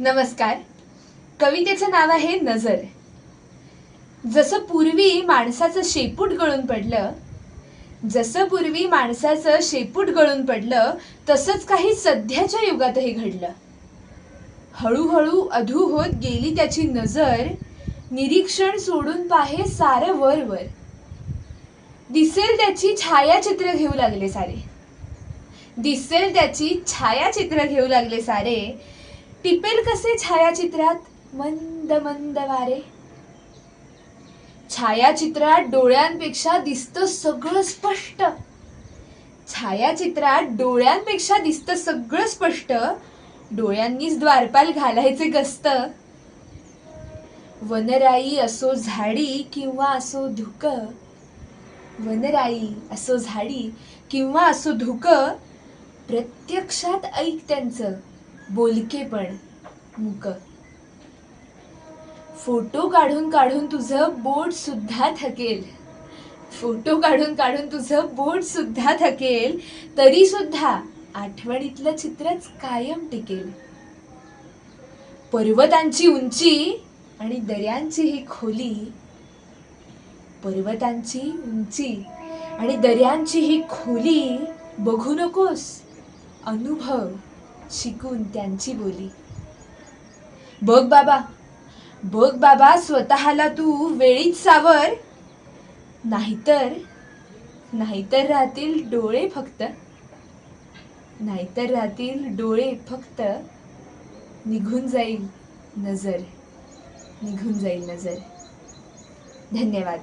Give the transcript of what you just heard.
नमस्कार. कवितेचं नाव आहे नजर. जसं पूर्वी माणसाचं शेपूट गळून पडलं जसं पूर्वी माणसाचं शेपूट गळून पडलं तसंच काही सध्याच्या युगातही घडलं. हळूहळू अधू होत गेली त्याची नजर निरीक्षण सोडून पाहे सारं वर वर. दिसेल त्याची छायाचित्र घेऊ लागले सारे. दिसेल त्याची छायाचित्र घेऊ लागले सारे टिपेल कसे छायाचित्रात? मंद मंद वारे. छायाचित्रात डोळ्यांपेक्षा दिसतं सगळं स्पष्ट. छायाचित्रात डोळ्यांपेक्षा दिसतं सगळं स्पष्ट. डोळ्यांनीच द्वारपाल घालायचे गस्त. वनराई असो झाडी किंवा असो धुक. वनराई असो झाडी किंवा असो धुक. प्रत्यक्षात ऐक त्यांचं. बोलकेपण मुक. फोटो काढून काढून तुझं बोट सुद्धा थकेल. फोटो काढून काढून तुझं बोट सुद्धा थकेल तरी सुद्धा आठवणीतलं चित्रच कायम टिकेल. पर्वतांची उंची आणि दऱ्यांची ही खोली पर्वतांची उंची आणि दऱ्यांची ही खोली बघू नकोस अनुभव. शिकून त्यांची बोली. बघ बाबा बघ बाबा स्वतःला तू वेळीच सावर. नाहीतर नाहीतर राहतील डोळे फक्त. नाहीतर राहतील डोळे फक्त. निघून जाईल नजर. निघून जाईल नजर. धन्यवाद.